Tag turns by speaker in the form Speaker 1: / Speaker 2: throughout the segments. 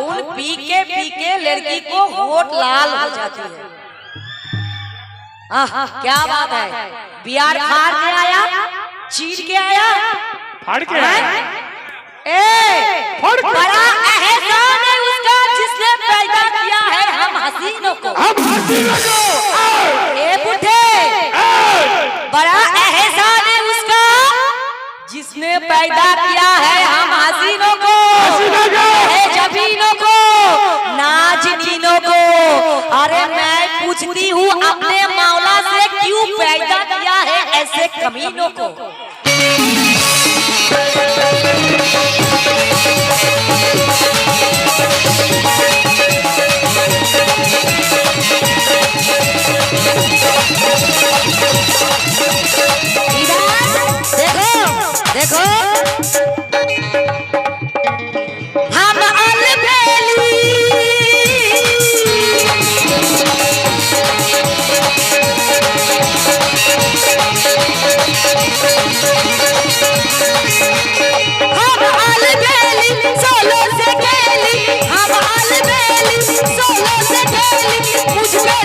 Speaker 1: खून पी के पी के लड़की को होठ लाल हो जाती है। आह, क्या बात है। बिहार फाड़ के आया चीर के आया।
Speaker 2: फाड़ के
Speaker 1: हैं? ए
Speaker 2: के
Speaker 1: बड़ा एहसान है उसका जिसने पैदा किया है हम हसीनों को।
Speaker 2: हम हँसी लगो
Speaker 1: ए बुढ़े बड़ा एहसान है उसका जिसने पैदा किया है हम हसीनों को
Speaker 2: हसीनों को।
Speaker 1: ए जबीनों को नाजनीनों को अरे मैं पूछती हूँ अपने मौला से क्यों पैदा किया है ऐसे कमीनों को? देखो देखो।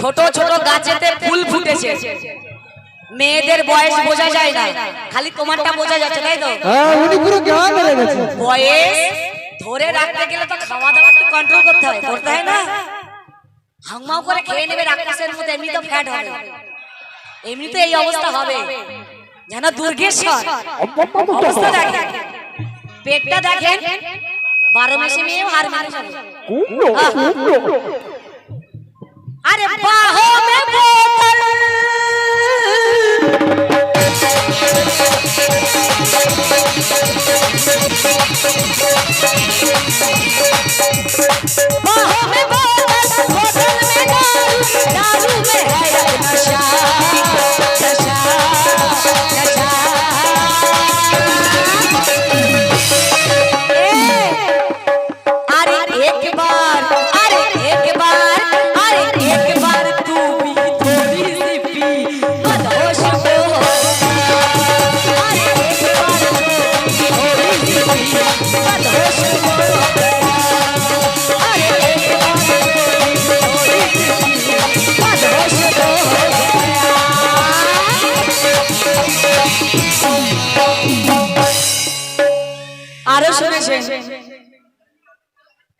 Speaker 1: ছোট ছোট গাছেতে ফুল ফুটেছে। মেয়েদের বয়স বোঝা যায় না। খালি তোমারটা বোঝা যাচ্ছে তাই তো?
Speaker 3: হ্যাঁ উনি পুরো জ্ঞান হয়ে গেছে।
Speaker 1: বয়স ধরে রাখতে গেলে তো খাওয়া দাওয়া একটু কন্ট্রোল করতে হয় করতে হয় না? হাংমাও করে খেয়ে নেবে রাক্ষসের মধ্যে এমনি তো ফ্যাট হবে। এমনি তো এই অবস্থা হবে। যেন দুর্গেশ্বর অবস্থা দেখেন পেটটা দেখেন বারো মাসে মেয়েও হার মানুষ হবে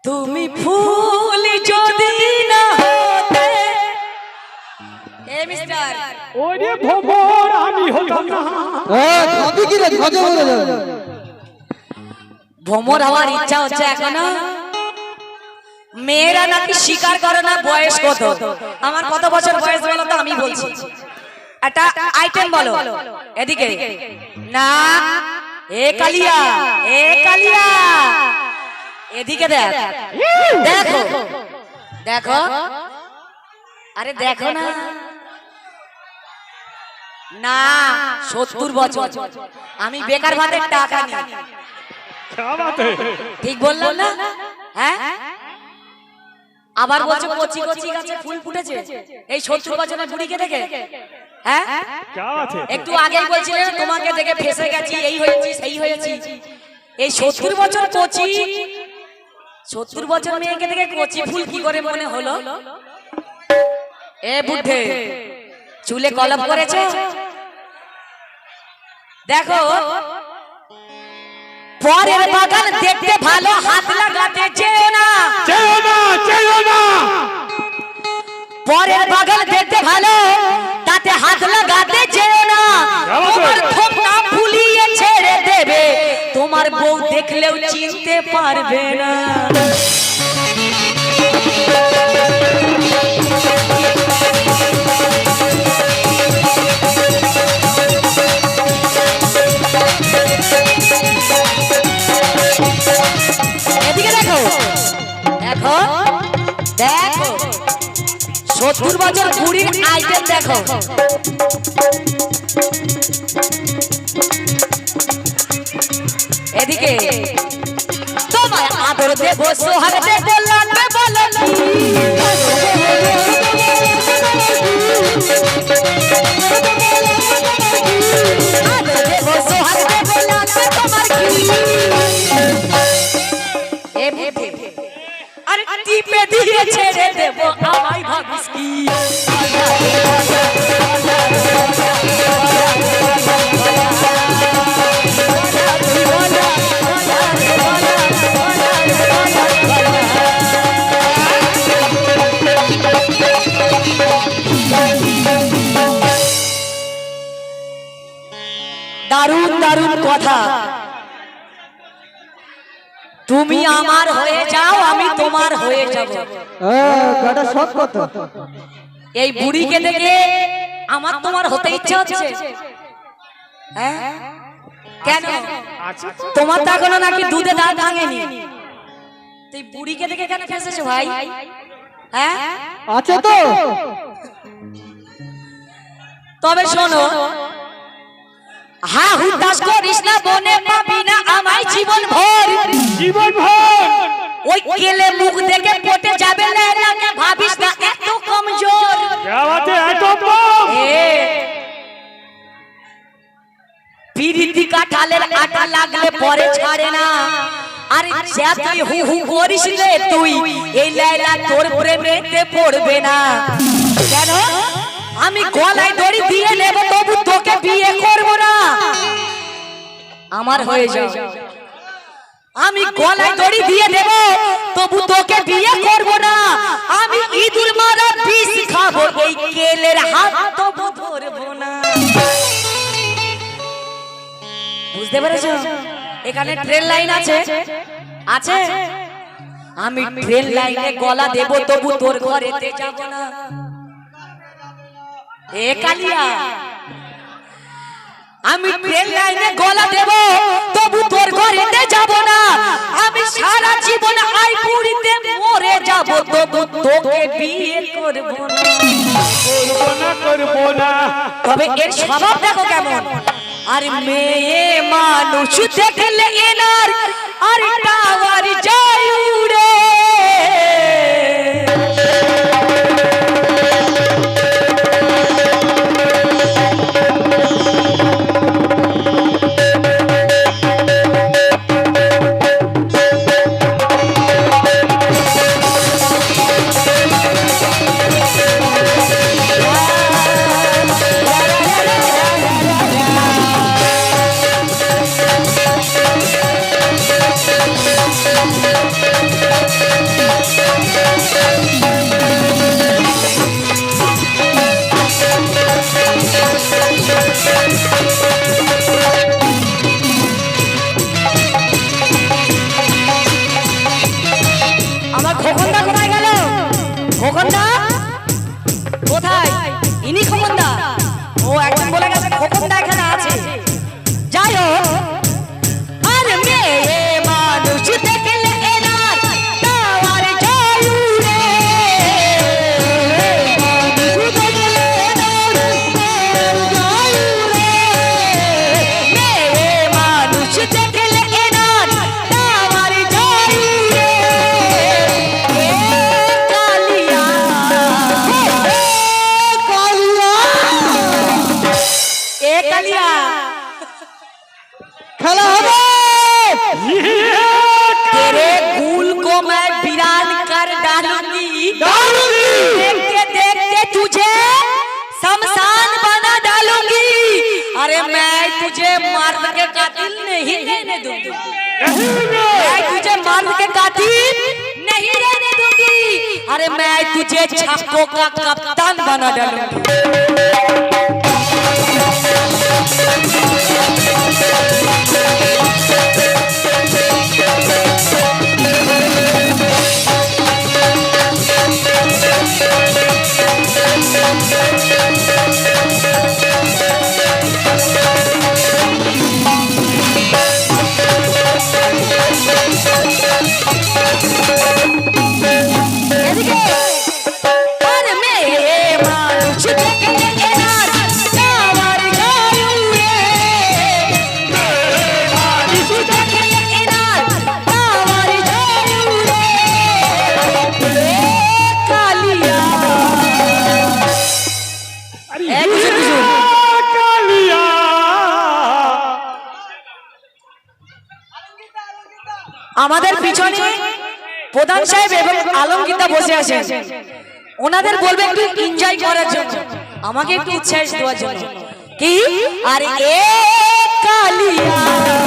Speaker 1: তুমি ফুল যদি না হতে। এ মিস্টার।
Speaker 2: ওরে ভবর আমি হলাম না।
Speaker 3: খাবি কি রে? খাজে বলে যাবে।
Speaker 1: হওয়ার ইচ্ছা হচ্ছে এখনও। মেয়েরা নাকি স্বীকার করে না বয়স কত আমার কত বছর বয়স বলো তো আমি বলছি। একটা আইটেম বলো। এদিকে। না এ কালিয়া এ কালিয়া। এদিকে দেখ। দেখো। দেখো। আরে দেখো না। না। সত্তর বছর। আমি বেকার ভাতের টাকা ঠিক বললাম না? হ্যাঁ? হ্যাঁ? আবার বলছো কচি কচি গাছে ফুল ফুটেছে। এই সত্তর বছরের বুড়িকে দেখে। হ্যাঁ? একটু আগে বলছিলে তোমাকে দেখে ফেসে গেছি এই হয়েছি সেই হয়েছি। এই সত্তর বছর কচি সত্তর বছর মেয়েকে দেখে কচি ফুল কি করে মনে হলো? এ বুদ্ধে চুলে কলম করেছে? দেখো পরের বাগান দেখতে ভালো হাত লাগাতে চেও না।
Speaker 2: চেয়েও না চেয়েও না।
Speaker 1: পরের বাগান দেখতে ভালো তাতে হাত লাগাতে চেও না। তোমার ফুলিয়ে ছেড়ে দেবে তোমার বউ দেখলেও চিনতে পারবে না। দেখো সত্তর বছর কুড়ির আইটেম দেখো। এদিকে। তোমায় আদর দেব সোহাগ দেব লাগবে বলো আদর দেব সোহাগ দেব লাগবে তোমার কি এ বুদ্ধি আরে টিপে দিয়ে ছেড়ে দেব আমায় ভাবিস কি? দারুণ দারুণ কথা। তুমি আমার হয়ে যাও আমি তোমার হয়ে যাব।
Speaker 3: সব কথা।
Speaker 1: এই বুড়িকে দেখে আমার তোমার হতে ইচ্ছা হচ্ছে। হ্যাঁ? কেন? তোমার তো এখনও নাকি দুধে দাঁত ভাঙেনি। তুই বুড়িকে দেখে কেন ফেসেছো ভাই? হ্যাঁ?
Speaker 3: আছে তো।
Speaker 1: তবে শোনো হা হু দাস করিস না বনে পাবি না আমায় জীবন ভর।
Speaker 2: জীবন ভর।
Speaker 1: ওই কেলে মুখ দেখে পটে যাবে না লাগে ভাবিস না এত কমজোর।
Speaker 2: কে বাতে এত কম।
Speaker 1: এ পিরিতি কাঠালের আটা লাগলে পরে ছাড়ে না। আরে যা তুই হু হু করিস রে তুই এই লাইলা তোর প্রেমেতে পড়বে না। কেন? আমি গলায় দড়ি দিয়ে নেব তবু তোকে বিয়ে করব না। আমার হয়ে যাও। আমি গলায় দড়ি দিয়ে দেব তবু তোকে বিয়ে করব না। আমি ইঁদুর মারা বিষ খাব এই কেলের হাত তবু ধরবো না। বুঝতে পেরেছ? এখানে ট্রেন লাইন আছে। আছে? আমি ট্রেন লাইনে গলা দেব তবু তোর ঘরেতে যাব না। এ কালিয়া। আমি ট্রেন লাইনে গলা দেব তবু তোর ঘরেতে যাব না। আমি সারা জীবন আই পুরিতে মরে যাব তবু তোকে বিয়ে করব না।
Speaker 2: করব না। করব না।
Speaker 1: তবে এর স্বভাব দেখো কেমন। আর মেয়ে মানুষ দেখলে এনার আর টাওয়ার যায় উড়ে। ও একজন বলে গেছে খোকন এখানে तुझे मर्द के कातिल नहीं रहने दूँगी। मैं तुझे मर्द के कातिल नहीं रहने दूँगी। अरे मैं तुझे छक्कों का कप्तान बना डालूँगी। আমাদের পিছনে প্রধান সাহেব এবং আলমগীতা বসে আছে ওনাদের বলবে একটু এনজয় করার জন্য। আমাকে একটু উৎসাহিত দেওয়ার জন্য। কি? আর এ কালিয়া।